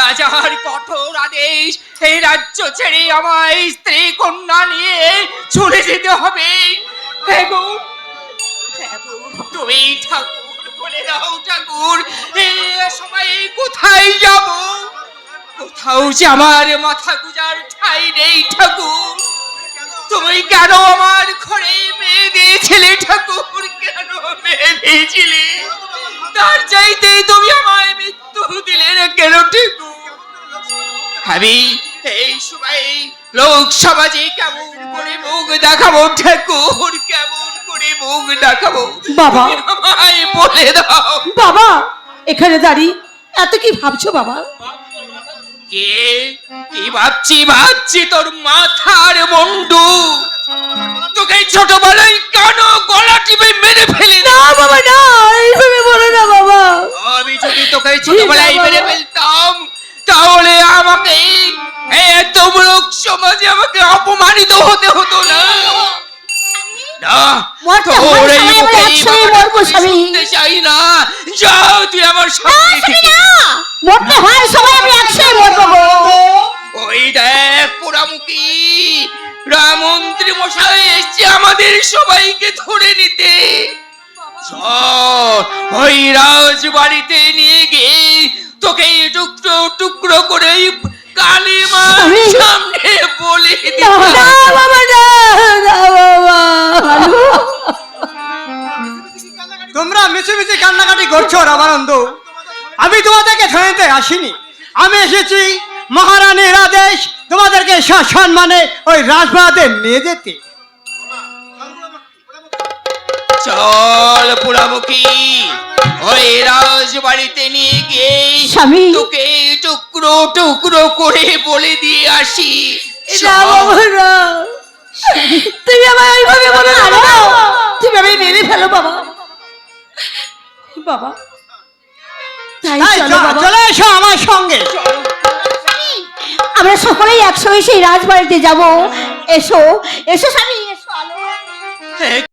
রাজার কঠোর আদেশ এই রাজ্য ছেড়ে আমায় স্ত্রী কন্যা নিয়ে চলে যেতে হবে। তুমি ঠাকুর বলে দাও ঠাকুর এই সময় কোথায় যাব? কোথাও যে আমার মাথা গুজার ঠাই নেই ঠাকুর। তুমি কেন আমার ঘরে মেয়ে দিয়েছিলে ঠাকুর? কেন মেয়ে দিয়েছিলে? তার চাইতেই তুমি আমায় মৃত্যু দিলে না কেন ঠাকুর? আমি এই সময় লোক সমাজে কেমন করে মুখ দেখাবো ঠাকুর কেমন করে মুখ দেখাবো বাবা। আমায় বলে দাও। বাবা এখানে দাঁড়ি এত কি ভাবছ বাবা? কে কি ভাবছি ভাবছি তোর মাথার মুন্ডু তোকে ছোটবেলায় কেন গলা টিপে মেরে ফেলি? না না বাবা না এইভাবে বলো না বাবা। আমি যদি তোকে ছোটবেলায় মেরে ফেলতাম তাহলে আমাকে এত লোক সমাজে আমাকে অপমানিত হতে হতো না। যাও তুই আমার মরতে হয় সবাই একসাথে মরবো ওই দেখ পোড়ামুখী। মশাই এসছে আমাদের সবাইকে ধরে নিতে। ওই রাজবাড়িতে নিয়ে গিয়ে তোকে তোমরা মিছে মিছে কান্নাকাটি করছ রামানন্দ। আমি তোমাদেরকে থানাতে আসিনি। আমি এসেছি মহারানীর আদেশ তোমাদেরকে সসম্মানে ওই রাজবাড়াতে নিয়ে যেতে। চল পোড়ামুখী ওই রাজবাড়িতে নিয়ে গিয়ে স্বামী। তোকে টুকরো টুকরো করে বলে দিয়ে আসি। না বাবা। তাই চলো বাবা। চলে এসো আমার সঙ্গে। আমরা সকলেই একসঙ্গে সেই রাজবাড়িতে যাব। এসো এসো স্বামী এসো। আলো